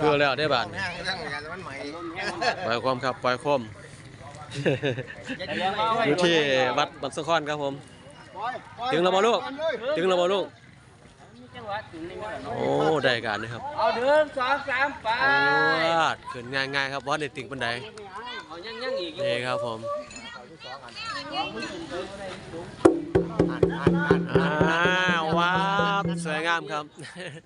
คือแล้วได้บาทแห้งเรื่องกันมันใหม่ปล่อยความครับปล่อยความอยู่ที่วัดบันสะคอนครับผม ถึงแล้วบ่ลูก ถึงแล้วบ่ลูก โอ้ได้การนะครับ เอาเดินสองสามไปโอ้วาดขึ้นง่ายๆครับวัดในติ่งบันไดเอายังยังอีกนี่ครับผมอ้าวว้าวสวยงามครับ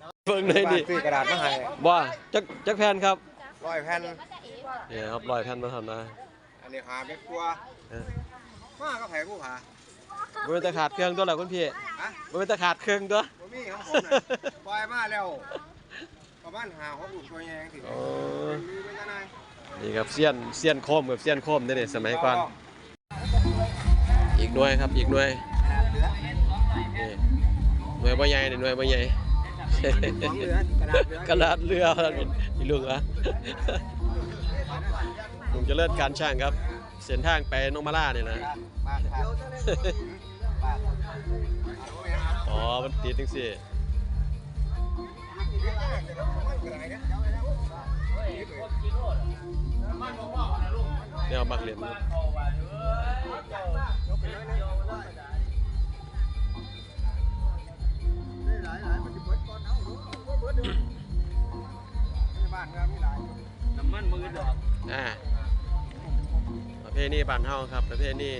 เบิ่งเลยดิซื้อกระดาษมาให้บ่จักจักแผ่นครับร้อยแผ่นนี่ครับร้อยแผ่นมาทำนะอันนี้หาเป็นตัวเออมาก็ไผ่ผู้หาบ่เป็นตะขาดเครื่องตัวละคุณพี่ฮะบ่เป็นตะขาดเครื่องตัวบ่มีของผมน่ะปล่อยมาแล้วประมาณหาหกลูกตัวแยงถึงโอ้มีเป็นจังไดนี่ครับเสี้ยนเสี้ยนโคมกับเสี้ยนโคมนี่นี่สมัยก่อนอีกหน่วยครับอีกหน่วยนี่หน่วยบ่ใหญ่นี่หน่วยบ่ใหญ่ ของเหลือกระดาษเหลือกระดาษเรือนี่นี่ลุงอะลุงจะเลิศการช่างครับ เส้นทางไปนงมาล่านี่ยนะอ๋อมันติดจังซี่เนี่ยเอามักเหรียญ อ่าประเภทนี้บ้านเฮาครับประเภทนี้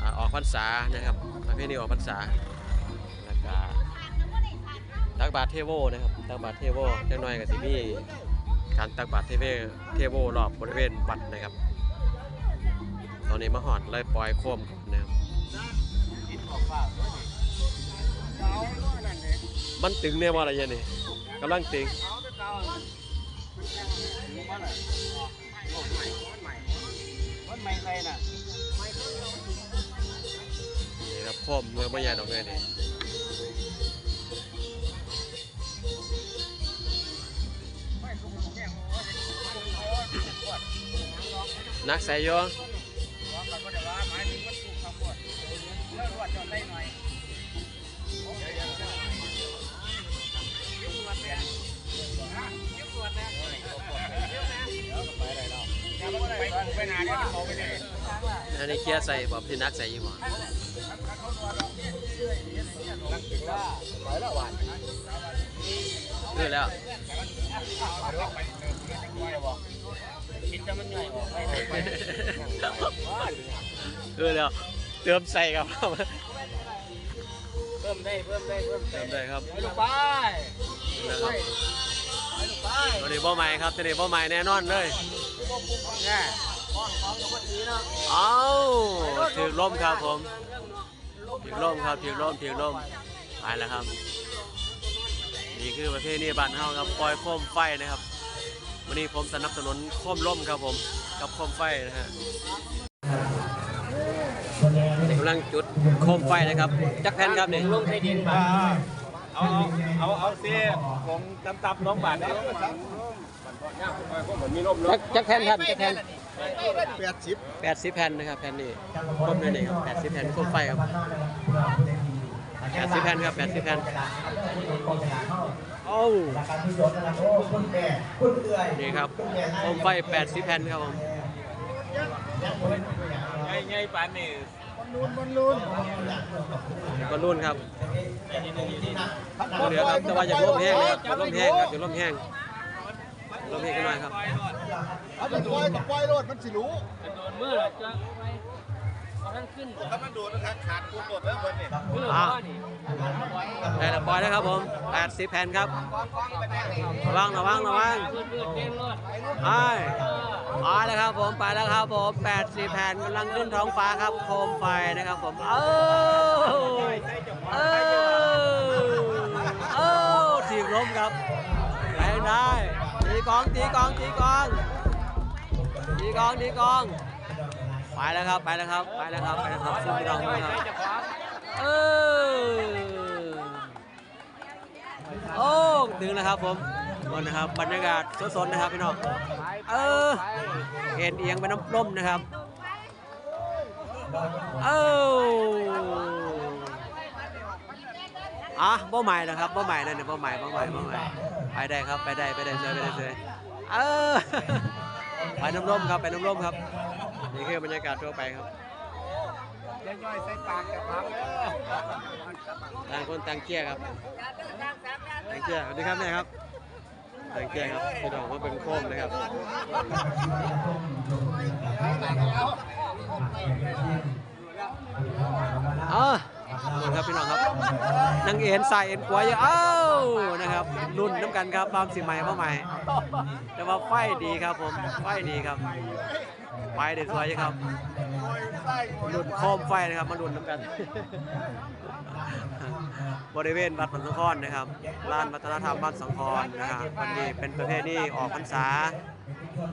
อ่าออกพรรษานะครับ ประเภทนี้ออกพรรษาแล้วก็ตักบาตรเทโวนะครับตักบาตรเทโวจักหน่อยก็สิมีการตักบาตรเทเวเทโวรอบบริเวณวัดนะครับ ตอนนี้มาหอดเลยปล่อยโคมก่อนนะครับมันตึงเนี่ยว่าอะไรเนี่ยกำลังตึง มันไม่ใครน่ะนี่ครับโคมเมื่อไม่ใหญ่ดอกเลยนี่นักใส่โย ไปหาเนี่ยมันเขาไปเลยอันนี้เคลียร์ใส่บ่พี่นักใส่ยี่บ่ไปแล้วหวานคือแล้วคิดจะมันใหญ่ออกไปคือแล้วเติมใส่ครับเพิ่มได้เพิ่มได้เพิ่มเติมได้ครับไปลูกไปนะครับไปลูกไปตัวนี้บ่ใหม่ครับตัวนี้บ่ใหม่แน่นอนเลยแน่ ห้องของกับดีเนาเอ้าถือล่มครับผมถือล่มครับถือล่มถือล่มไปแล้วครับ นี่คือประเภทนี้บ้านเฮาครับปล่อยโคมไฟนะครับ วันนี้ผมสนับสนุนโคมล่มครับผมกับโคมไฟนะฮะกำลังจุดโคมไฟนะครับจักแผ่นครับเนี่ยลงใต้ดินมาเอาเอาเอาเสียผมตำตับน้องบาทได้มันมีร่มจักจักแผ่นครับจักแผ่น แปดสิบแปดสิบแผ่นนะครับแผ่นนี้โคมนี่นี่ครับแปดสิบแผ่นโคมไฟครับแปดสิบแผ่นครับแปดสิบแผ่นโอ้านี่ครับโคมไฟแปดสิบแผ่นครับผมไงไงปานนี่บอลลูนครับบ่เหลือครับแต่ว่าอย่าร่มแห้งนะครับอย่าร่มแห้งครับอย่าร่มแห้ง ร่มแห้งกันหน่อยครับเอาไปปล่อยกับปล่อยรถมันสิรู้โดนมือหรอจะไปเอาท่านขึ้นถ้ามันโดนนะครับขาดกูหมดแล้วเพิ่นนี่มืออะพ่อนี่ได้แล้วปล่อยแล้วครับผม80แผ่นครับระวังระวังระวังมืดมืดเต้นรถไปไปแล้วครับผมไปแล้วครับผม80แผ่นกำลังขึ้นท้องฟ้าครับโคมไฟนะครับผมเอ้าเอ้าเอ้าทีมล้มครับแรงได้ตี กองตีกองตีกองตีกองตีกองไปแล้วครับไปแล้วครับไปแล้วครับไปแล้วครับสู้พี่น้องครับเออโอ้ถึงแล้วครับผมนนะครับบรรยากาศสดๆนะครับพี่น้องเออเอ็นเอียงไปน้ำร่มนะครับเออ อะบ่ใหม่นะครับบ่ใหม่เลยเนี่ยบ่ใหม่บ่ใหม่บ่ใหม่ไปไปได้ครับไปได้ไปได้เลยไปได้เลยเออไปน้ำร่มครับไปน้ำร่มครับนี่คือบรรยากาศทั่วไปครับย่อยๆใส่ปากจะพังเลยต่างคนต่างเกียร์ครับต่างเกียร์สวัสดีครับแม่ครับต่างเกียร์ครับพี่น้องมาเป็นโคมนะครับอ๋อนี่ครับพี่น้องครับ นางเอ็นใส่เอ็นกวายเอ้านะครับรุ่นน้ำกันครับบามสิใหม่มาใหม่ แต่ว่าไฟดีครับผมไฟดีครับไฟเด็ดสวยครับรุ่นโคมไฟนะครับมารุ่นน้ำกัน บริเวณวัดปันสังคอนนะครับลานวัฒนธรรมบ้านสังคอนนะครับวันนี้เป็นประเพณีออกพรรษา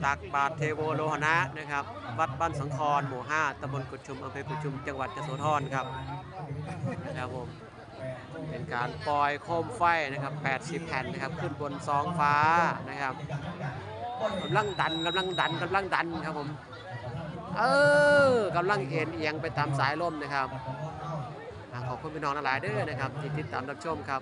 ตักบาตรเทโวโลหณะนะครับ วัดบ้านสังคอนหมู่ 5ตำบลกุดชุมอำเภอกุดชุม จังหวัดยโสธรครับครับผม เป็นการปล่อยโคมไฟนะครับ 80 แผ่นนะครับ ขึ้นบนซองฟ้านะครับกำลังดันกำลังดันกำลังดันครับผม เออกำลังเอ็นเอียงไปตามสายลมนะครับขอบคุณพี่น้องหลายเด้อนะครับที่ติดตามรับชมครับ